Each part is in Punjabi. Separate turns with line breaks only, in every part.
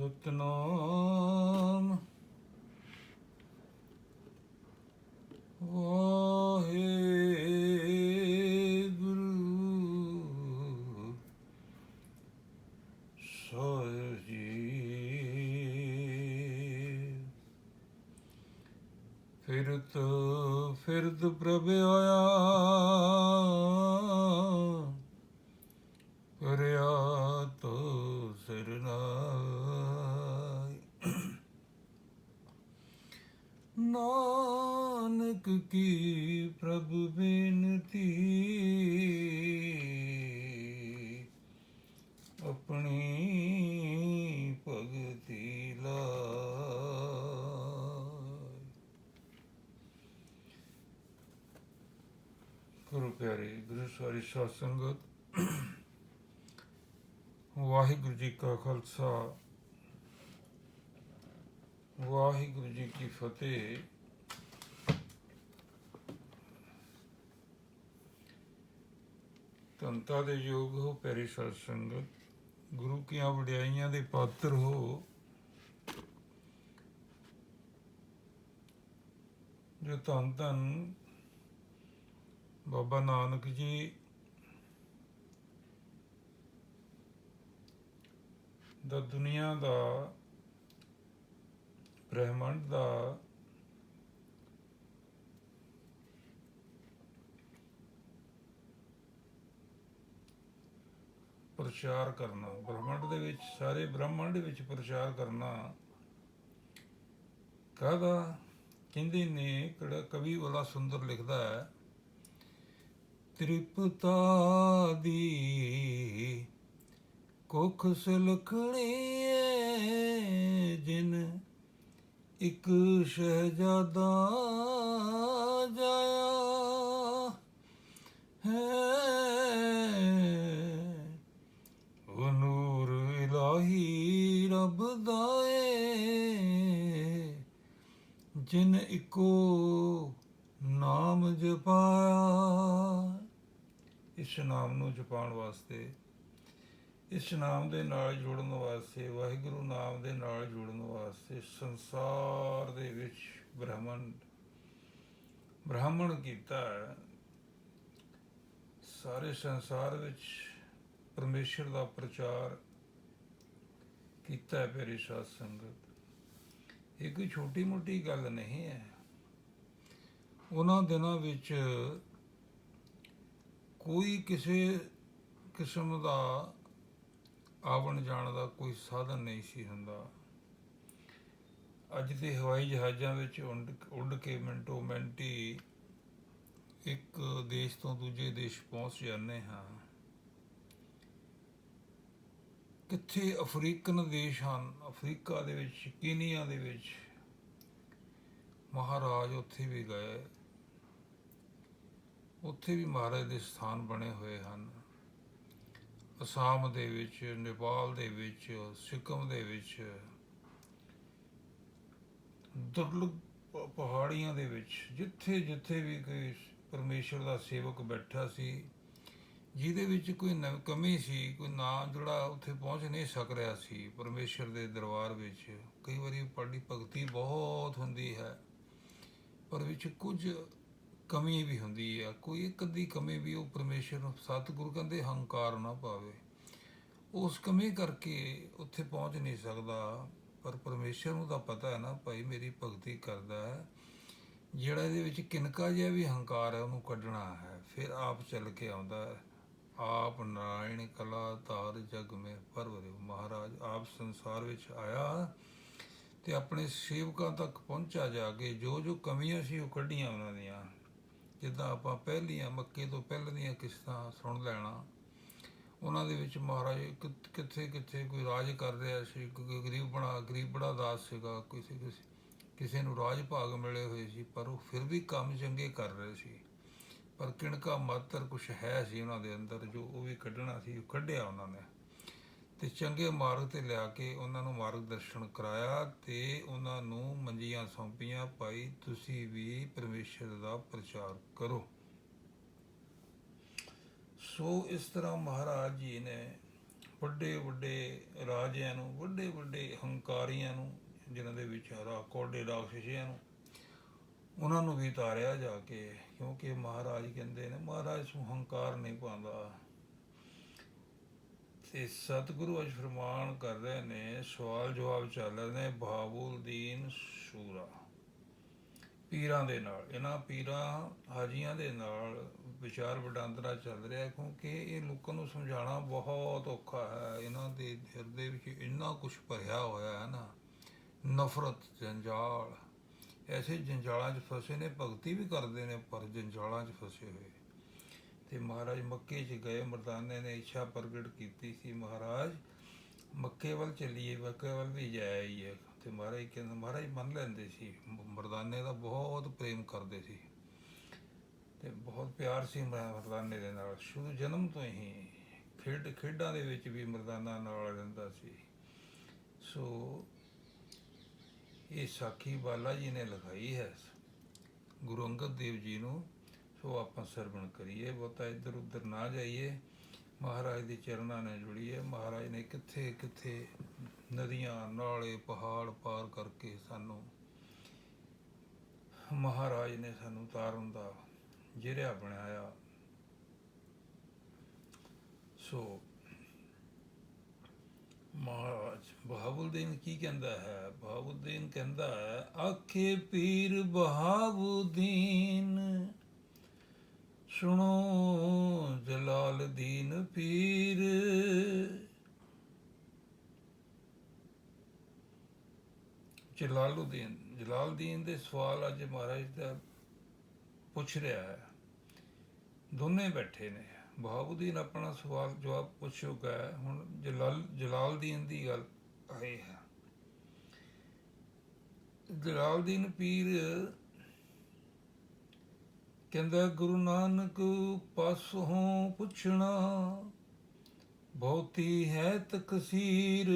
ਸਤਨਾਮ। ਵਾਹਿਗੁਰੂ। ਸਾਹਿਬ ਜੀ। ਫਿਰਤ ਫਿਰਤ ਪ੍ਰਭ ਆਇਆ। ਨਾਨਕ ਕੀ ਪ੍ਰਭ ਬੇਨਤੀ? ਆਪਣੀ ਭਗਤੀ ਲਾਇ। ਗੁਰੂ ਪਿਆਰੇ, ਗੁਰੂ ਸਾਰੀ ਸਾਧ ਸੰਗਤ, ਵਾਹਿਗੁਰੂ ਜੀ ਕਾ ਖਾਲਸਾ, ਵਾਹਿਗੁਰੂ ਜੀ ਕੀ ਫਤਿਹ। ਤੰਤਾ ਦੇ ਯੋਗ ਹੋ, ਪਿਆਰੀ ਸਾਧ ਸੰਗਤ ਗੁਰੂ ਕੀਆਂ ਵਡਿਆਈਆਂ ਦੇ ਪਾਤਰ ਹੋ। ਜੋ ਧੰਨ ਧੰਨ ਬਾਬਾ ਨਾਨਕ ਜੀ ਦਾ ਦੁਨੀਆ ਦਾ ਬ੍ਰਹਿਮੰਡ ਦਾ ਪ੍ਰਚਾਰ ਕਰਨਾ, ਬ੍ਰਹਮੰਡ ਦੇ ਵਿੱਚ, ਸਾਰੇ ਬ੍ਰਹਮੰਡ ਵਿੱਚ ਪ੍ਰਚਾਰ ਕਰਨਾ, ਕਾਹਦਾ? ਕਹਿੰਦੇ ਨੇ, ਕਿਹੜਾ ਕਵੀ ਵਾਲਾ ਸੁੰਦਰ ਲਿਖਦਾ ਹੈ, ਤ੍ਰਿਪਤਾ ਦੀ ਕੁਖ ਸੁਲਖਣੀ ਜਿਨ ਇੱਕ ਸ਼ਹਿਜ਼ਾਦਾ ਜਾਇਆ ਹੈ ਉਹ ਨੂਰ ਇਲਾਹੀ ਰੱਬ ਦਾ ਏ। ਜਿਨ ਇੱਕੋ ਨਾਮ ਜਪਾਇਆ। ਇਸ ਨਾਮ ਨੂੰ ਜਪਾਉਣ ਵਾਸਤੇ, ਇਸ ਨਾਮ ਦੇ ਨਾਲ ਜੁੜਨ ਵਾਸਤੇ, ਵਾਹਿਗੁਰੂ ਨਾਮ ਦੇ ਨਾਲ ਜੁੜਨ ਵਾਸਤੇ ਸੰਸਾਰ ਦੇ ਵਿੱਚ ਬ੍ਰਹਮਣ, ਬ੍ਰਾਹਮਣ ਕੀਤਾ ਹੈ। ਸਾਰੇ ਸੰਸਾਰ ਵਿੱਚ ਪਰਮੇਸ਼ਰ ਦਾ ਪ੍ਰਚਾਰ ਕੀਤਾ ਪਿਆਰੀ ਸਾਧ ਸੰਗਤ। ਇਹ ਕੋਈ ਛੋਟੀ ਮੋਟੀ ਗੱਲ ਨਹੀਂ ਹੈ। ਉਹਨਾਂ ਦਿਨਾਂ ਵਿੱਚ ਕੋਈ ਕਿਸੇ ਕਿਸਮ ਦਾ ਆਵਣ ਜਾਣ ਦਾ ਕੋਈ ਸਾਧਨ ਨਹੀਂ ਸੀ ਹੁੰਦਾ। ਅੱਜ ਦੇ ਹਵਾਈ ਜਹਾਜ਼ਾਂ ਵਿੱਚ ਉੱਡ ਉੱਡ ਕੇ ਮਿੰਟੋ ਮਿੰਟੀ ਇੱਕ ਦੇਸ਼ ਤੋਂ ਦੂਜੇ ਦੇਸ਼ ਪਹੁੰਚ ਜਾਂਦੇ ਹਾਂ। ਕਿੱਥੇ ਅਫਰੀਕਨ ਦੇਸ਼ ਹਨ? ਅਫਰੀਕਾ ਦੇ ਵਿੱਚ, ਕੀਨੀਆ ਦੇ ਵਿੱਚ। ਮਹਾਰਾਜ ਉੱਥੇ ਵੀ ਗਏ। ਉੱਥੇ ਵੀ ਮਹਾਰਾਜ ਦੇ ਸਥਾਨ ਬਣੇ ਹੋਏ ਹਨ। ਅਸਾਮ ਦੇ ਵਿੱਚ, ਨੇਪਾਲ ਦੇ ਵਿੱਚ, ਸਿੱਕਮ ਦੇ ਵਿੱਚ। ਦੁਰਲਭ ਪਹਾੜੀਆਂ ਦੇ ਵਿੱਚ। ਜਿੱਥੇ ਜਿੱਥੇ ਵੀ ਕੋਈ ਪਰਮੇਸ਼ਰ ਦਾ ਸੇਵਕ ਬੈਠਾ ਸੀ ਜਿਹਦੇ ਵਿੱਚ ਕੋਈ ਨਵ ਕਮੀ ਸੀ, ਕੋਈ ਨਾ ਜਿਹੜਾ ਉੱਥੇ ਪਹੁੰਚ ਨਹੀਂ ਸਕ ਰਿਹਾ ਸੀ, ਪਰਮੇਸ਼ਰ ਦੇ ਦਰਬਾਰ ਵਿੱਚ, ਕਈ ਵਾਰੀ ਪੜੀ ਭਗਤੀ ਬਹੁਤ ਹੁੰਦੀ ਹੈ, ਪਰ ਵਿੱਚ ਕੁਝ ਕਮੀ ਵੀ ਹੁੰਦੀ ਹੈ, ਕੋਈ ਇੱਕ ਅੱਧੀ ਕਮੀ ਵੀ ਉਹ ਪਰਮੇਸ਼ਰ ਨੂੰ ਸਤਿਗੁਰੂ ਕਹਿੰਦੇ ਹੰਕਾਰ ਨਾ ਪਾਵੇ। ਉਸ ਕਮੀ ਕਰਕੇ ਉੱਥੇ ਪਹੁੰਚ ਨਹੀਂ ਸਕਦਾ, ਪਰ ਪਰਮੇਸ਼ਰ ਨੂੰ ਤਾਂ ਪਤਾ ਹੈ ਨਾ, ਭਾਈ ਮੇਰੀ ਭਗਤੀ ਕਰਦਾ ਹੈ, ਜਿਹੜਾ ਇਹਦੇ ਵਿੱਚ ਕਿਨਕਾ ਜਿਹਾ ਵੀ ਹੰਕਾਰ ਹੈ, ਉਹਨੂੰ ਕੱਢਣਾ ਹੈ, ਫਿਰ ਆਪ ਚੱਲ ਕੇ ਆਉਂਦਾ ਹੈ। ਆਪ ਨਾਰਾਇਣ ਕਲਾ ਧਾਰ ਜਗ ਮੇ ਪਰਵਰਿ ਮਹਾਰਾਜ, ਆਪ ਸੰਸਾਰ ਵਿੱਚ ਆਇਆ ਤੇ ਆਪਣੇ ਸੇਵਕਾਂ ਤੱਕ ਪਹੁੰਚਾ ਜਾ ਕੇ ਜੋ ਜੋ ਕਮੀਆਂ ਸੀ ਉਹ ਕੱਢੀਆਂ ਉਹਨਾਂ ਦੀਆਂ। ਜਿੱਦਾਂ ਆਪਾਂ ਪਹਿਲੀਆਂ ਮੱਕੇ ਤੋਂ ਪਹਿਲਾਂ ਦੀਆਂ ਕਿਸ਼ਤਾਂ ਸੁਣ ਲੈਣਾ, ਉਹਨਾਂ ਦੇ ਵਿੱਚ ਮਹਾਰਾਜ ਕਿ- ਕਿੱਥੇ ਕਿੱਥੇ ਕੋਈ ਰਾਜ ਕਰ ਰਿਹਾ ਸੀ, ਕੋਈ ਗਰੀਬ ਬਣਾ, ਗਰੀਬ ਬੜਾ ਦਾਸ ਸੀਗਾ, ਕਿਸੇ ਕਿਸੇ ਕਿਸੇ ਨੂੰ ਰਾਜ ਭਾਗ ਮਿਲੇ ਹੋਏ ਸੀ, ਪਰ ਉਹ ਫਿਰ ਵੀ ਕੰਮ ਚੰਗੇ ਕਰ ਰਹੇ ਸੀ। ਪਰ ਕਿਣਕਾ ਮਾਤਰ ਕੁਛ ਹੈ ਸੀ ਉਹਨਾਂ ਦੇ ਅੰਦਰ ਜੋ ਉਹ ਵੀ ਕੱਢਣਾ ਸੀ, ਉਹ ਕੱਢਿਆ ਉਹਨਾਂ ਨੇ। ਤੇ ਚੰਗੇ ਮਾਰਗ ਤੇ ਲਿਆ ਕੇ ਉਹਨਾਂ ਨੂੰ ਮਾਰਗ ਦਰਸ਼ਨ ਕਰਾਇਆ ਤੇ ਉਹਨਾਂ ਨੂੰ ਮੰਜੀਆਂ ਸੌਂਪੀਆਂ, ਭਾਈ ਤੁਸੀਂ ਵੀ ਪਰਮੇਸ਼ਰ ਦਾ ਪ੍ਰਚਾਰ ਕਰੋ। ਸੋ ਇਸ ਤਰ੍ਹਾਂ ਮਹਾਰਾਜ ਜੀ ਨੇ ਵੱਡੇ ਵੱਡੇ ਰਾਜਿਆਂ ਨੂੰ ਵੱਡੇ ਵੱਡੇ ਹੰਕਾਰੀਆਂ ਨੂੰ, ਜਿਨ੍ਹਾਂ ਦੇ ਵਿੱਚ ਰਾ ਕੋਡੇ ਰਾਖਸ਼ੀਆਂ ਨੂੰ ਉਹਨਾਂ ਨੂੰ ਵੀ ਤਾਰਿਆ ਜਾ ਕੇ, ਕਿਉਂਕਿ ਮਹਾਰਾਜ ਕਹਿੰਦੇ ਨੇ, ਮਹਾਰਾਜ ਨੂੰ ਹੰਕਾਰ ਨਹੀਂ ਪਾਉਂਦਾ। ਤੇ ਸਤਿਗੁਰੂ ਅੱਜ ਫਰਮਾਨ ਕਰ ਰਹੇ ਨੇ, ਸਵਾਲ ਜਵਾਬ ਚੱਲ ਰਹੇ ਨੇ, ਬਾਬੁਲ ਦੀਨ ਸ਼ੂਰਾ। ਪੀਰਾਂ ਦੇ ਨਾਲ, ਇਹਨਾਂ ਪੀਰਾਂ ਹਾਜੀਆਂ ਦੇ ਨਾਲ ਵਿਚਾਰ ਵਡਾਂਦਰਾ ਚੱਲ ਰਿਹਾ, ਕਿਉਂਕਿ ਇਹ ਲੋਕਾਂ ਨੂੰ ਸਮਝਾਉਣਾ ਬਹੁਤ ਔਖਾ ਹੈ। ਇਹਨਾਂ ਦੇ ਹਿਰਦੇ ਵਿੱਚ ਇੰਨਾ ਕੁਝ ਭਰਿਆ ਹੋਇਆ ਹੈ ਨਾ, ਨਫ਼ਰਤ, ਜੰਜਾਲ। ਐਸੇ ਜੰਜਾਲਾਂ 'ਚ ਫਸੇ ਨੇ, ਭਗਤੀ ਵੀ ਕਰਦੇ ਨੇ, ਪਰ ਜੰਜਾਲਾਂ 'ਚ ਫਸੇ ਹੋਏ। ਤੇ ਮਹਾਰਾਜ ਮੱਕੇ 'ਚ ਗਏ, ਮਰਦਾਨੇ ਨੇ ਇੱਛਾ ਪ੍ਰਗਟ ਕੀਤੀ ਸੀ, ਮਹਾਰਾਜ ਮੱਕੇ ਵੱਲ ਚੱਲੀਏ, ਮੱਕੇ ਵੱਲ ਵੀ ਜਾਇਆ ਹੀ ਹੈ ਤੇ ਮਹਾਰਾਜ ਕਹਿੰਦੇ, ਮਹਾਰਾਜ ਮੰਨ ਲੈਂਦੇ ਸੀ, ਮਰਦਾਨੇ ਦਾ ਬਹੁਤ ਪ੍ਰੇਮ ਕਰਦੇ ਸੀ। ਤੇ ਬਹੁਤ ਪਿਆਰ ਸੀ ਮਰਦਾਨੇ ਦੇ ਨਾਲ। ਸ਼ੁਰੂ ਜਨਮ ਤੋਂ ਹੀ ਖੇਡ ਖੇਡਾਂ ਦੇ ਵਿੱਚ ਵੀ ਮਰਦਾਨਾ ਨਾਲ ਰਹਿੰਦਾ ਸੀ। ਸੋ ਇਹ ਸਾਖੀ ਬਾਲਾ ਜੀ ਨੇ ਲਿਖਾਈ ਹੈ। ਗੁਰੂ ਅੰਗਦ ਦੇਵ ਜੀ ਨੂੰ ਸੋ ਆਪਾਂ ਸਰਵਣ ਕਰੀਏ, ਬਹੁਤਾ ਇੱਧਰ ਉੱਧਰ ਨਾ ਜਾਈਏ। ਮਹਾਰਾਜ ਦੇ ਚਰਨਾਂ ਨਾਲ ਜੁੜੀਏ। ਮਹਾਰਾਜ ਨੇ ਕਿੱਥੇ ਕਿੱਥੇ ਨਦੀਆਂ, ਨਾਲੇ ਪਹਾੜ ਪਾਰ ਕਰਕੇ ਸਾਨੂੰ ਮਹਾਰਾਜ ਨੇ ਸਾਨੂੰ ਤਾਰਨ ਦਾ ਜਿਹੜਿਆ ਬਣਾਇਆ। ਸੋ ਮਹਾਰਾਜ ਬਹਾਵੁਦੀਨ ਕੀ ਕਹਿੰਦਾ ਹੈ? ਬਹਾਵੁਦੀਨ ਕਹਿੰਦਾ ਹੈ, ਆਖੇ ਪੀਰ ਬਹਾਵੁਦੀਨ, ਸੁਣੋ ਜਲਾਲਦੀਨ ਪੀਰ। ਜਲਾਲੁਦੀਨ, ਜਲਾਲਦੀਨ ਦੇ ਸਵਾਲ ਅੱਜ ਮਹਾਰਾਜ ਦਾ ਪੁੱਛ ਰਿਹਾ ਹੈ। ਦੋਨੇ ਬੈਠੇ ਨੇ। ਬਹਾਉਦੀਨ ਆਪਣਾ ਸਵਾਲ ਜਵਾਬ ਪੁੱਛ ਚੁੱਕਾ ਹੈ ਹੁਣ ਜਲਾਲ ਜਲਾਲਦੀਨ ਦੀ ਗੱਲ ਆਈ ਹੈ। ਜਲਾਲਦੀਨ ਪੀਰ ਕਹਿੰਦਾ, ਗੁਰੂ ਨਾਨਕ ਪਾਸੋਂ ਪੁੱਛਣਾ, ਬਹੁਤੀ ਹੈ ਤਕਸੀਰ,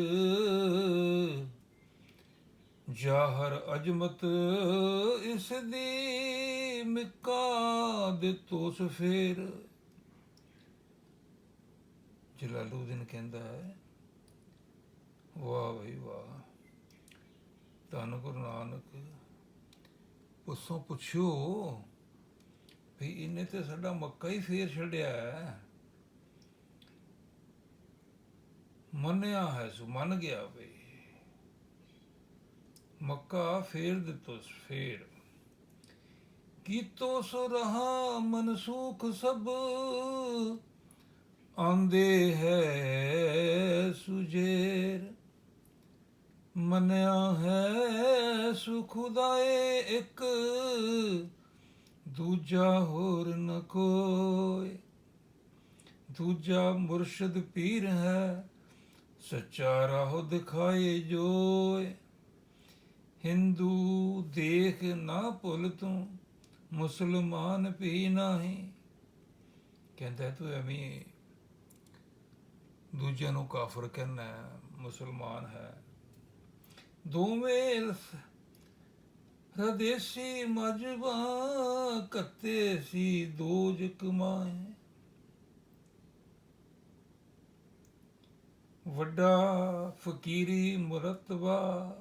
ਜਾਹਰ ਅਜਮਤ ਇਸ ਦੀ ਮਿਕਾ ਦੇ ਤੋਸ ਫੇਰ। ਜਲਾਲੂਦੀਨ ਕਹਿੰਦਾ ਹੈ, ਵਾਹ ਬਈ ਵਾਹ। ਧੰਨ ਗੁਰੂ ਨਾਨਕ, ਪੁੱਛੋ ਪੁੱਛਿਓ ਵੀ ਇਹਨੇ ਤੇ ਸਾਡਾ ਮੱਕਾ ਹੀ ਫੇਰ ਛੱਡਿਆ ਹੈ। ਮੰਨਿਆ ਹੈ ਸੋ ਮੰਨ ਗਿਆ ਬਈ। ਮੱਕਾ ਫੇਰ ਦਿੱਤੋ ਫੇਰ। ਕੀਤੋ ਸੋ ਰਹਾ ਮਨਸੂਖ ਸਭ ਆਂਦੇ ਹੈ ਸੁਜੇਰ, ਮੰਨਿਆ ਹੈ ਸੁਖਦਾਏ ਇੱਕ, ਦੂਜਾ ਹੋਰ ਨ ਕੋਈ। ਦੂਜਾ ਮੁਰਸ਼ਦ ਪੀਰ ਹੈ, ਸੱਚਾ ਰਾਹ ਦਿਖਾਏ ਜੋਏ। ਹਿੰਦੂ ਦੇਖ ਨਾ ਭੁੱਲ ਤੂੰ, ਮੁਸਲਮਾਨ ਵੀ ਨਹੀਂ। ਕਹਿੰਦਾ ਤੂੰ ਐਵੇਂ ਦੂਜਿਆਂ ਨੂੰ ਕਾਫਰ ਕਹਿੰਦਾ ਹੈ, ਮੁਸਲਮਾਨ ਹੈ। ਦੋਵੇਂ ਰਸ- ਮਜਬਾ ਕੱਤੇ ਸੀ ਦੋਜ ਕਮਾਏ ਵੱਡਾ ਫਕੀਰੀ ਮੁਰਤਬਾ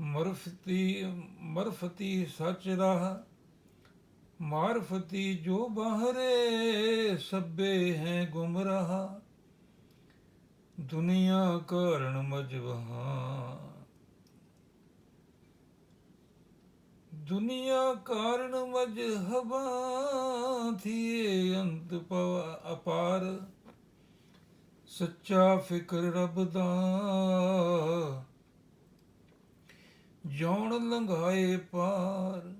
ਮਰਫਤੀ ਮਰਫਤੀ ਸੱਚ ਰਾਹ। ਮਾਰਫਤੀ ਜੋ ਬਾਹਰੇ ਸਭੇ ਹੈ ਗੁਮਰਾਹ, ਦੁਨੀਆ ਕਾਰਨ ਮਜਬਹਾਂ ਦੁਨੀਆ ਕਾਰਨ ਮਜਹਬਾਂ ਥੀਏ ਅੰਤ ਪਵ ਅਪਾਰ, ਸੱਚਾ ਫਿਕਰ ਰੱਬ ਦਾ। ਜੌਣ ਲੰਘਾਏ ਪਾਰ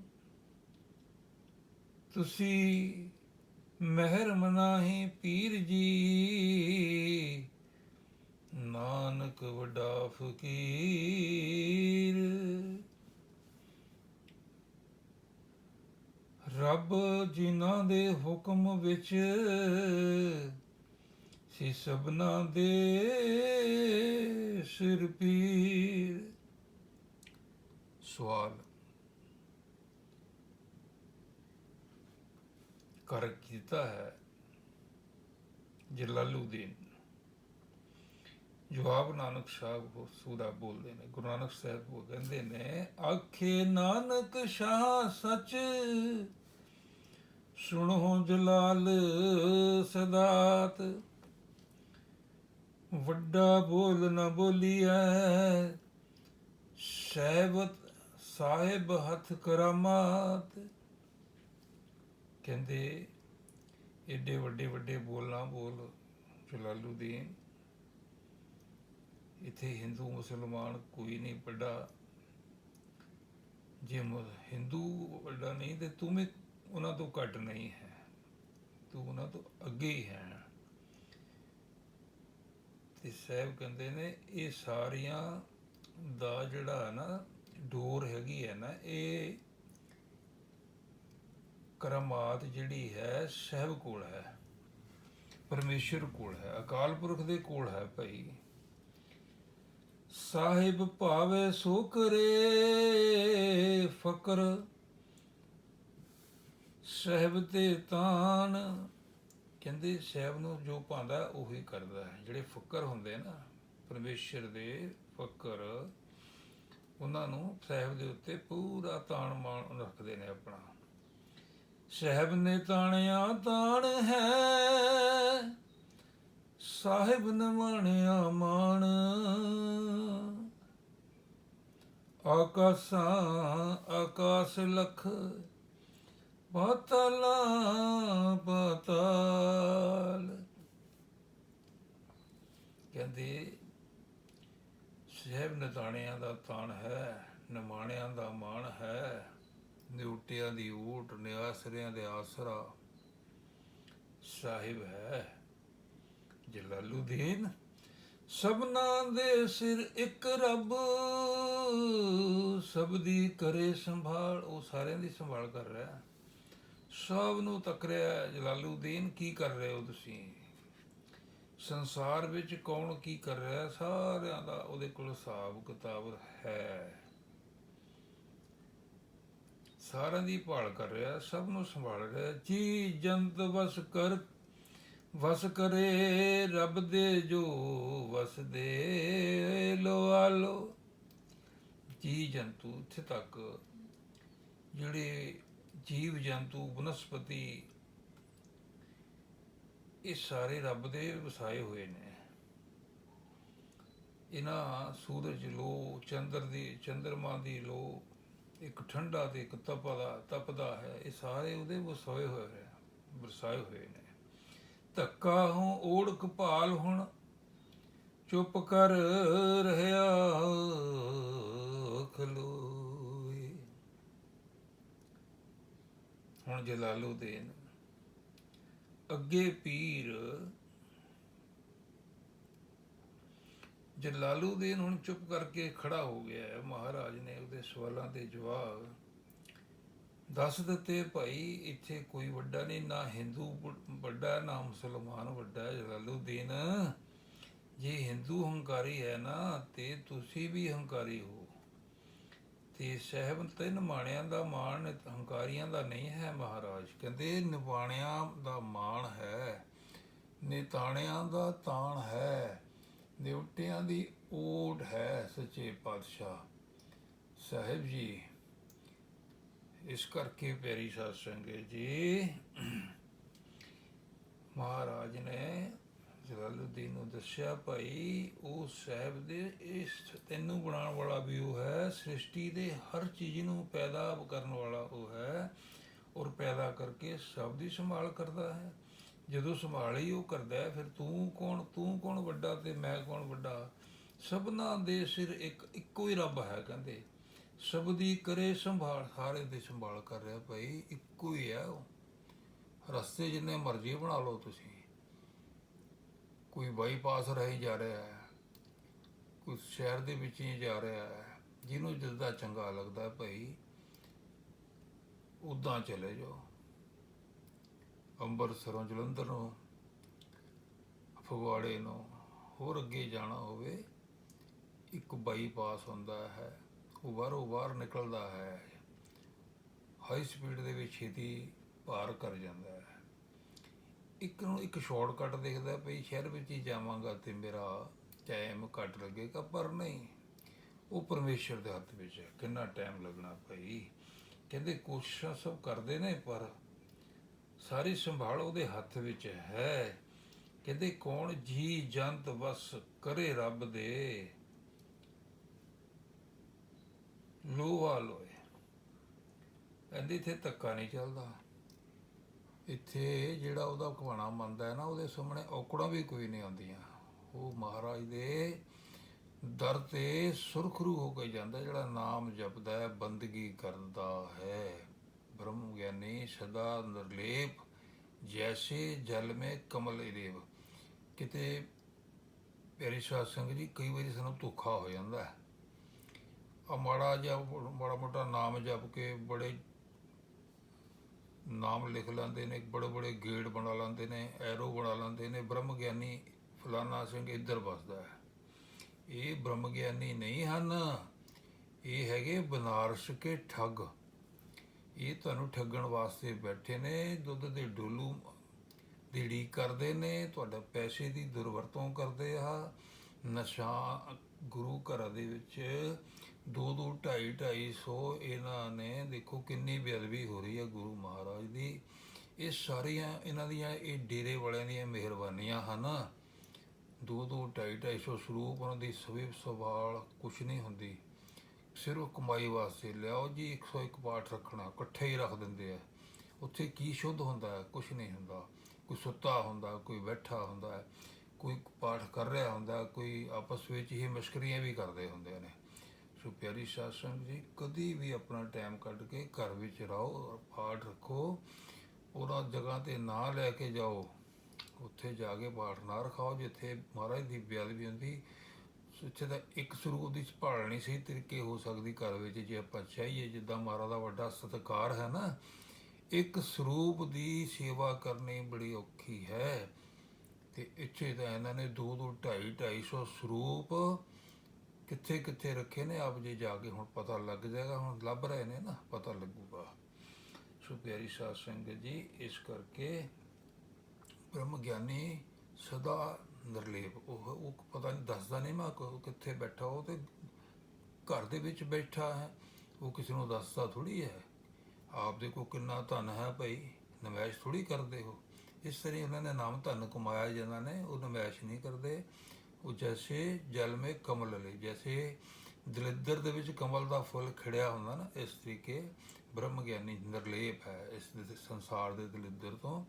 ਤੁਸੀਂ ਮਹਿਰ ਮਨਾਹੀ ਪੀਰ ਜੀ, ਨਾਨਕ ਵੱਡਾ ਫਕੀਰ। ਰੱਬ ਜਿਨ੍ਹਾਂ ਦੇ ਹੁਕਮ ਵਿੱਚ ਸੀ ਸਭਨਾ ਦੇ ਸਿਰ ਪੀਰ। ਸਵਾਲ। ਕਰ ਕੀਤਾ ਹੈ। ਜਲਾਲੂਦੀਨ ਜਵਾਬ ਨਾਨਕ ਸਾਹਿਬ ਸੂਰਾ ਬੋਲਦੇ ਨੇ, ਗੁਰੂ ਨਾਨਕ ਸਾਹਿਬ ਉਹ ਕਹਿੰਦੇ ਨੇ, ਆਖੇ ਨਾਨਕ ਸ਼ਾਹ ਸੱਚ, ਸੁਣੋ ਜਲਾਲ ਸਦਾਤ, ਵੱਡਾ ਬੋਲ ਨਾ ਬੋਲੀਐ, ਸਹਿਬਤ ਸਾਹਿਬ ਹੱਥ ਕਰਾਮਾਤ। ਕਹਿੰਦੇ ਏਡੇ ਵੱਡੇ ਵੱਡੇ ਬੋਲਾਂ ਬੋਲ ਜਲਾਲੂਦੀਨ ਇੱਥੇ ਹਿੰਦੂ ਮੁਸਲਮਾਨ ਕੋਈ ਨਹੀਂ ਵੱਡਾ। ਜੇ ਹਿੰਦੂ ਵੱਡਾ ਨਹੀਂ ਤੇ ਤੂੰ ਵੀ ਉਹਨਾਂ ਤੋਂ ਘੱਟ ਨਹੀਂ ਹੈ। ਤੂੰ ਉਹਨਾਂ ਤੋਂ ਅੱਗੇ ਹੀ ਹੈ। ਤੇ ਸਾਹਿਬ ਕਹਿੰਦੇ ਨੇ, ਇਹ ਸਾਰੀਆਂ ਦਾ ਜਿਹੜਾ ਨਾ, ਡੋਰ ਹੈਗੀ ਹੈ ਨਾ, ਇਹ ਕਰਮਾਤ ਜਿਹੜੀ ਹੈ, ਸਹਿਬ ਕੋਲ ਹੈ। ਪਰਮੇਸ਼ਰ ਕੋਲ ਹੈ। ਅਕਾਲ ਪੁਰਖ ਦੇ ਕੋਲ ਹੈ ਭਾਈ। ਸਾਹਿਬ ਭਾਵੇ ਸੋ ਕਰੇ, ਫਕਰ ਸਹਿਬ ਤੇ ਤਾਨ। ਕਹਿੰਦੇ ਸਹਿਬ ਨੂੰ ਜੋ ਪਾਉਂਦਾ ਉਹੀ ਕਰਦਾ ਹੈ। ਜਿਹੜੇ ਫਕਰ ਹੁੰਦੇ ਨਾ, ਪਰਮੇਸ਼ਰ ਦੇ ਫਕਰ, ਉਹਨਾਂ ਨੂੰ ਸਾਹਿਬ ਦੇ ਉੱਤੇ ਪੂਰਾ ਤਾਣ ਮਾਣ ਰੱਖਦੇ ਨੇ ਆਪਣਾ। ਸਾਹਿਬ ਨੇ ਤਾਣਿਆ ਤਾਣ ਹੈ, ਸਾਹਿਬ ਨਮਾਣਿਆ ਮਾਣ। ਆਕਾਸਾਂ, ਆਕਾਸ ਲਖ, ਪਾਤਲਾ, ਪਾਤਾਲ। ਕਹਿੰਦੇ, ਸਹਿਬ ਨਤਾਣਿਆਂ ਦਾ ਤਾਣ ਹੈ, ਨਮਾਣਿਆਂ ਦਾ ਮਾਣ ਹੈ। ਨਿਉਟਿਆਂ ਦੀ ਊਟ, ਨਿਆਸਰਿਆਂ ਦੇ ਆਸਰਾ। ਸਾਹਿਬ ਹੈ ਜਲਾਲੂਦੀਨ, ਸਭਨਾ ਦੇ ਸਿਰ ਇੱਕ ਰੱਬ। ਸਭ ਦੀ ਕਰੇ ਸੰਭਾਲ, ਉਹ ਸਾਰਿਆਂ ਦੀ ਸੰਭਾਲ ਕਰ ਰਿਹਾ ਸਭ ਨੂੰ ਤੱਕ ਰਿਹਾ ਹੈ। ਜਲਾਲੂਦੀਨ, ਕੀ ਕਰ ਰਹੇ ਹੋ ਤੁਸੀਂ? ਸੰਸਾਰ ਵਿੱਚ ਕੌਣ ਕੀ ਕਰ ਰਿਹਾ ਸਾਰਿਆਂ ਦਾ ਉਹਦੇ ਕੋਲ ਹਿਸਾਬ ਕਿਤਾਬ ਹੈ। ਸਾਰਿਆਂ ਦੀ ਭਾਲ ਕਰ ਰਿਹਾ, ਸਭ ਨੂੰ ਸੰਭਾਲ ਰਿਹਾ। ਜੀ ਜੰਤ ਵਸ ਕਰ, ਵਸ ਕਰੇ ਰੱਬ ਦੇ ਜੋ ਵਸਦੇ ਲੋ ਜੀ ਜੰਤੂ ਇੱਥੇ ਤੱਕ, ਜਿਹੜੇ ਜੀਵ ਜੰਤੂ, ਬਨਸਪਤੀ, ਇਹ ਸਾਰੇ ਰੱਬ ਦੇ ਵਸਾਏ ਹੋਏ ਨੇ। ਇਹਨਾਂ ਸੂਰਜ ਲੋ ਚੰਦਰ ਦੀ, ਚੰਦਰਮਾ ਦੀ ਲੋ ਇੱਕ ਠੰਡਾ ਤੇ ਇੱਕ ਤਪਦਾ ਤਪਦਾ ਹੈ। ਇਹ ਸਾਰੇ ਉਹਦੇ ਵਸਾਏ ਹੋਏ ਹੈ ਵਸਾਏ ਹੋਏ ਨੇ। ਧੱਕਾ ਹੂੰ, ਓੜਕ ਭਾਲ ਹੁਣ, ਚੁੱਪ ਕਰ ਰਹਿਆ ਖਲੋਏ। ਹੁਣ ਜਲਾਲੂ ਜਲਾਲੂਦੀਨ, ਅੱਗੇ ਪੀਰ ਜਲਾਲੂਦੀਨ ਹੁਣ ਚੁੱਪ ਕਰਕੇ ਖੜਾ ਹੋ ਗਿਆ ਹੈ, ਮਹਾਰਾਜ ਨੇ ਉਹਦੇ ਸਵਾਲਾਂ ਦੇ ਜਵਾਬ ਦੱਸ ਦਿੱਤੇ, ਭਾਈ, ਇੱਥੇ ਕੋਈ ਵੱਡਾ ਨਹੀਂ, ਨਾ ਹਿੰਦੂ ਵੱਡਾ, ਨਾ ਮੁਸਲਮਾਨ ਵੱਡਾ ਜਲਾਲੂਦੀਨ ਜੇ ਹਿੰਦੂ ਹੰਕਾਰੀ ਹੈ ਨਾ, ਤੇ ਤੁਸੀਂ ਵੀ ਹੰਕਾਰੀ ਹੋ। ਤੇ ਸਹਿਬ ਤਿੰਨ ਮਾਣਿਆਂ ਦਾ ਮਾਣ, ਹੰਕਾਰੀਆਂ ਦਾ ਨਹੀਂ ਹੈ ਮਹਾਰਾਜ। ਕਹਿੰਦੇ ਨਿਮਾਣਿਆਂ ਦਾ ਮਾਣ ਹੈ, ਨਿਤਾਣਿਆਂ ਦਾ ਤਾਣ ਹੈ। ਨਿਉਟਿਆਂ ਦੀ ਓਟ ਹੈ ਸੱਚੇ ਪਾਤਸ਼ਾਹ। ਸਾਹਿਬ ਜੀ, ਇਸ ਕਰਕੇ ਪਿਆਰੀ ਸਾਧ ਸੰਗਤ ਜੀ, ਮਹਾਰਾਜ ਨੇ ਜਲਾਲੁਦੀਨ ਨੂੰ ਦੱਸਿਆ, ਭਾਈ, ਉਹ ਸਾਹਿਬ ਦੇ ਇਸ ਤੈਨੂੰ ਬਣਾਉਣ ਵਾਲਾ ਵੀ ਉਹ ਹੈ, ਸ੍ਰਿਸ਼ਟੀ ਦੇ ਹਰ ਚੀਜ਼ ਨੂੰ ਪੈਦਾ ਕਰਨ ਵਾਲਾ ਉਹ ਹੈ ਔਰ ਪੈਦਾ ਕਰਕੇ ਸਭ ਦੀ ਸੰਭਾਲ ਕਰਦਾ ਹੈ। ਜਦੋਂ ਸੰਭਾਲ ਹੀ ਉਹ ਕਰਦਾ ਫਿਰ ਤੂੰ ਕੌਣ ਤੂੰ ਕੌਣ ਵੱਡਾ ਤੇ ਮੈਂ ਕੌਣ ਵੱਡਾ? ਸਭਨਾ ਦੇ ਸਿਰ ਇੱਕ, ਇੱਕੋ ਹੀ ਰੱਬ ਹੈ ਕਹਿੰਦੇ। ਸਭ ਦੀ ਕਰੇ ਸੰਭਾਲ, ਸਾਰੇ ਦੀ ਸੰਭਾਲ ਕਰ ਰਿਹਾ ਭਾਈ, ਇੱਕੋ ਹੀ ਹੈ ਉਹ। ਰਸਤੇ ਜਿੰਨੇ ਮਰਜ਼ੀ ਬਣਾ ਲਓ ਤੁਸੀਂ। ਕੋਈ ਬਾਈਪਾਸ ਰਹੀ ਜਾ ਰਿਹਾ ਹੈ, ਕੋਈ ਸ਼ਹਿਰ ਦੇ ਵਿੱਚ ਹੀ ਜਾ ਰਿਹਾ ਹੈ, ਜਿਹਨੂੰ ਜਿੱਦਾਂ ਚੰਗਾ ਲੱਗਦਾ ਭਾਈ, ਉਦਾਂ ਚਲੇ ਜਾਓ। ਅੰਮ੍ਰਿਤਸਰੋਂ, ਜਲੰਧਰ ਨੂੰ, ਫਗਵਾੜੇ ਨੂੰ, ਹੋਰ ਅੱਗੇ ਜਾਣਾ ਹੋਵੇ, ਇੱਕ ਬਾਈਪਾਸ ਹੁੰਦਾ ਹੈ। ਉਹ ਬਾਹਰੋਂ ਬਾਹਰ ਨਿਕਲਦਾ ਹੈ। ਹਾਈ ਸਪੀਡ ਦੇ ਵਿੱਚ ਛੇਤੀ ਪਾਰ ਕਰ ਜਾਂਦਾ ਹੈ। ਇੱਕ ਨੂੰ ਇੱਕ ਸ਼ਾਰਟਕਟ ਦੇਖਦਾ ਭਈ ਸ਼ਹਿਰ ਵਿੱਚ ਹੀ ਜਾਵਾਂਗਾ ਤੇ ਮੇਰਾ ਟਾਈਮ ਘੱਟ ਲੱਗੇਗਾ, ਪਰ ਨਹੀਂ। ਉਹ ਪਰਮੇਸ਼ਰ ਦੇ ਹੱਥ ਵਿੱਚ ਹੈ। ਕਿੰਨਾ ਟਾਈਮ ਲੱਗਣਾ ਭਾਈ? ਕਹਿੰਦੇ ਕੋਸ਼ਿਸ਼ਾਂ ਸਭ ਕਰਦੇ ਨੇ, ਪਰ ਸਾਰੀ ਸੰਭਾਲ ਉਹਦੇ ਹੱਥ ਵਿੱਚ ਹੈ। ਕਹਿੰਦੇ, ਕੌਣ ਜੀ ਜੰਤ ਵਸ ਕਰੇ ਰੱਬ ਦੇ? ਲੋਹਾ ਲੋਏ ਕਹਿੰਦੇ, ਇੱਥੇ ਧੱਕਾ ਨਹੀਂ ਚੱਲਦਾ। ਇੱਥੇ ਜਿਹੜਾ ਉਹਦਾ ਘਵਾਣਾ ਮੰਨਦਾ ਹੈ ਨਾ, ਉਹਦੇ ਸਾਹਮਣੇ ਔਕੜਾਂ ਵੀ ਕੋਈ ਨਹੀਂ ਆਉਂਦੀਆਂ। ਉਹ ਮਹਾਰਾਜ ਦੇ ਦਰ ਤੇ ਸੁਰਖਰੂ ਹੋ ਕੇ ਜਾਂਦਾ, ਜਿਹੜਾ ਨਾਮ ਜਪਦਾ ਹੈ, ਬੰਦਗੀ ਕਰਦਾ ਹੈ। ਬ੍ਰਹਮ ਗਿਆਨੀ ਸਦਾ ਨਿਰਲੇਪ, ਜੈਸੇ ਜਲ ਮੇ ਕਮਲ ਇਰੇਵ ਕਿਤੇ ਪਿਆਰੀ ਸਾਧ ਸੰਗਤ ਜੀ, ਕਈ ਵਾਰੀ ਸਾਨੂੰ ਧੋਖਾ ਹੋ ਜਾਂਦਾ ਹੈ। ਆ ਮਾੜਾ ਜਿਹਾ, ਮਾੜਾ ਮੋਟਾ ਨਾਮ ਜਪ ਕੇ ਬੜੇ ਨਾਮ ਲਿਖ ਲੈਂਦੇ ਨੇ, ਬੜੇ ਬੜੇ ਗੇੜ ਬਣਾ ਲੈਂਦੇ ਨੇ, ਐਰੋ ਬਣਾ ਲੈਂਦੇ ਨੇ, ਬ੍ਰਹਮ ਗਿਆਨੀ ਫਲਾਨਾ ਸਿੰਘ ਇੱਧਰ ਵਸਦਾ ਹੈ। ਇਹ ਬ੍ਰਹਮ ਗਿਆਨੀ ਨਹੀਂ ਹਨ, ਇਹ ਹੈਗੇ ਬਨਾਰਸ ਕੇ ਠੱਗ। ਇਹ ਤੁਹਾਨੂੰ ਠੱਗਣ ਵਾਸਤੇ ਬੈਠੇ ਨੇ, ਦੁੱਧ ਦੇ ਡੋਲੂ ਦੀ ਉਡੀਕ ਕਰਦੇ ਨੇ, ਤੁਹਾਡਾ ਪੈਸੇ ਦੀ ਦੁਰਵਰਤੋਂ ਕਰਦੇ ਆ। ਨਸ਼ਾ ਗੁਰੂ ਘਰਾਂ ਦੇ ਵਿੱਚ ਦੋ ਦੋ ਢਾਈ ਢਾਈ ਸੌ ਇਹਨਾਂ ਨੇ, ਦੇਖੋ ਕਿੰਨੀ ਬੇਅਦਬੀ ਹੋ ਰਹੀ ਹੈ ਗੁਰੂ ਮਹਾਰਾਜ ਦੀ। ਇਹ ਸਾਰੀਆਂ ਇਹਨਾਂ ਦੀਆਂ, ਇਹ ਡੇਰੇ ਵਾਲਿਆਂ ਦੀਆਂ ਮਿਹਰਬਾਨੀਆਂ ਹਨ। ਦੋ ਦੋ ਢਾਈ ਢਾਈ ਸੌ ਸਰੂਪ ਉਹਨਾਂ ਦੀ ਸਵੇਬ ਸਵਾਲ ਕੁਛ ਨਹੀਂ ਹੁੰਦੀ। ਸਿਰਫ ਕਮਾਈ ਵਾਸਤੇ ਲਿਆਓ ਜੀ 101 ਪਾਠ ਰੱਖਣਾ, ਇਕੱਠੇ ਹੀ ਰੱਖ ਦਿੰਦੇ ਆ। ਉੱਥੇ ਕੀ ਸ਼ੁੱਧ ਹੁੰਦਾ ਹੈ ਕੁਛ ਨਹੀਂ ਹੁੰਦਾ। ਕੋਈ ਸੁੱਤਾ ਹੁੰਦਾ, ਕੋਈ ਬੈਠਾ ਹੁੰਦਾ ਹੈ ਕੋਈ ਪਾਠ ਕਰ ਰਿਹਾ ਹੁੰਦਾ, ਕੋਈ ਆਪਸ ਵਿੱਚ ਹੀ ਮਸ਼ਕਰੀਆਂ ਵੀ ਕਰਦੇ ਹੁੰਦੇ ਨੇ। ਸੋ ਪਿਆਰੀ ਸਾਧ ਜੀ, ਕਦੀ ਵੀ ਆਪਣਾ ਟਾਈਮ ਕੱਢ ਕੇ ਘਰ ਵਿੱਚ ਰਹੋ ਔਰ ਪਾਠ ਰੱਖੋ, ਉਹਨਾਂ ਜਗ੍ਹਾ ਤੇ ਨਾ ਲੈ ਕੇ ਜਾਓ। ਉੱਥੇ ਜਾ ਕੇ ਪਾਠ ਨਾ ਰਖਾਓ, ਜਿੱਥੇ ਮਹਾਰਾਜ ਦੀ ਬੇਅਦਬੀ ਹੁੰਦੀ ਇੱਥੇ ਤਾਂ ਇੱਕ ਸਰੂਪ ਦੀ ਸੰਭਾਲ ਨਹੀਂ ਸਹੀ ਤਰੀਕੇ ਹੋ ਸਕਦੀ ਘਰ ਵਿੱਚ ਜੇ ਆਪਾਂ ਚਾਹੀਏ, ਜਿੱਦਾਂ ਮਹਾਰਾਜ ਦਾ ਵੱਡਾ ਸਤਿਕਾਰ ਹੈ ਨਾ, ਇੱਕ ਸਰੂਪ ਦੀ ਸੇਵਾ ਕਰਨੀ ਬੜੀ ਔਖੀ ਹੈ। ਤੇ ਇੱਥੇ ਤਾਂ ਇਹਨਾਂ ਨੇ ਦੋ ਦੋ, ਢਾਈ ਢਾਈ ਸੌ ਸਰੂਪ ਕਿੱਥੇ ਕਿੱਥੇ ਰੱਖੇ ਨੇ, ਆਪ ਜੇ ਜਾ ਕੇ ਹੁਣ ਪਤਾ ਲੱਗ ਜਾਏਗਾ, ਹੁਣ ਲੱਭ ਰਹੇ ਨੇ ਨਾ, ਪਤਾ ਲੱਗੂਗਾ। ਸੋ ਪਿਆਰੀ ਸਾਧ ਸੰਗਤ ਜੀ, ਇਸ ਕਰਕੇ ਬ੍ਰਹਮ ਗਿਆਨੀ ਸਦਾ ਨਿਰਲੇਪ, ਉਹ ਉਹ ਪਤਾ ਨਹੀਂ, ਦੱਸਦਾ ਨਹੀਂ ਮੈਂ ਕਿੱਥੇ ਬੈਠਾ, ਉਹ ਤੇ ਘਰ ਦੇ ਵਿੱਚ ਬੈਠਾ ਹੈ। ਉਹ ਕਿਸੇ ਨੂੰ ਦੱਸਦਾ ਥੋੜੀ ਹੈ। ਆਪ ਦੇ ਕੋ ਕਿੰਨਾ ਧਨ ਹੈ ਭਾਈ ਨਮੈਸ਼ ਥੋੜੀ ਕਰਦੇ ਹੋ। ਇਸ ਤਰ੍ਹਾਂ ਉਹਨਾਂ ਨੇ ਨਾਮ ਧਨ ਕਮਾਇਆ, ਜਿਨ੍ਹਾਂ ਨੇ ਉਹ ਨਮੈਸ਼ ਨਹੀਂ ਕਰਦੇ। ਉਹ ਜੈਸੇ ਜਲ ਮੇ ਕਮਲ ਲਈ ਜੈਸੇ ਦਲਿੱਦਰ ਦੇ ਵਿੱਚ ਕਮਲ ਦਾ ਫੁੱਲ ਖਿੜਿਆ ਹੁੰਦਾ ਨਾ, ਇਸ ਤਰੀਕੇ ਬ੍ਰਹਮ ਗਿਆਨੀ ਨਿਰਲੇਪ ਹੈ ਇਸ ਸੰਸਾਰ ਦੇ ਦਲਿੱਦਰ ਤੋਂ।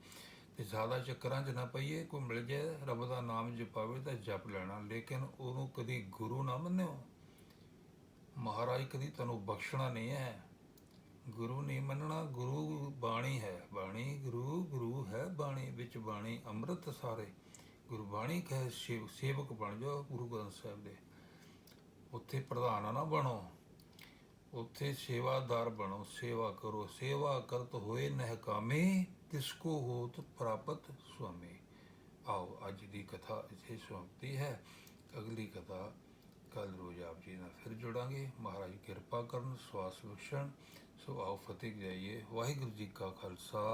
ਤੇ ਜ਼ਿਆਦਾ ਚੱਕਰਾਂ 'ਚ ਨਾ ਪਈਏ, ਕੋਈ ਮਿਲ ਜਾਏ, ਰੱਬ ਦਾ ਨਾਮ ਜਪਾਵੇ ਤਾਂ ਜਪ ਲੈਣਾ। ਲੇਕਿਨ ਉਹਨੂੰ ਕਦੀ ਗੁਰੂ ਨਾ ਮੰਨਿਓ। ਮਹਾਰਾਜ ਕਦੀ ਤੁਹਾਨੂੰ ਬਖਸ਼ਣਾ ਨਹੀਂ ਹੈ। ਗੁਰੂ ਨਹੀਂ ਮੰਨਣਾ, ਗੁਰੂ ਬਾਣੀ ਹੈ। ਬਾਣੀ, ਗੁਰੂ ਗੁਰੂ ਹੈ ਬਾਣੀ, ਵਿੱਚ ਬਾਣੀ ਅੰਮ੍ਰਿਤ ਸਾਰੇ। ਗੁਰਬਾਣੀ ਕਹੇ, ਸੇਵ, ਸੇਵਕ ਬਣ ਜਾਓ ਗੁਰੂ ਗ੍ਰੰਥ ਸਾਹਿਬ ਦੇ। ਉੱਥੇ ਪ੍ਰਧਾਨ ਨਾ ਬਣੋ। ਉੱਥੇ ਸੇਵਾਦਾਰ ਬਣੋ। ਸੇਵਾ ਕਰੋ। ਸੇਵਾ ਕਰਤ ਹੋਏ ਨਹਿਕਾਮੇ ਤਿਸ ਕੋ ਹੋਤ ਪ੍ਰਾਪਤ ਸੁਆਮੀ? ਆਓ, ਅੱਜ ਦੀ ਕਥਾ ਇੱਥੇ ਸਮਾਪਤੀ ਹੈ। ਅਗਲੀ ਕਥਾ ਕੱਲ ਰੋਜ਼ ਆਪ ਜੀ ਨਾਲ ਫਿਰ ਜੁੜਾਂਗੇ। ਮਹਾਰਾਜ ਕਿਰਪਾ ਕਰਨ, ਸਵਾਸ ਬਖਸ਼ਣ। ਸੋ ਆਓ ਫਤਿਹ ਜਾਈਏ। ਵਾਹਿਗੁਰੂ ਜੀ ਕਾ ਖਾਲਸਾ।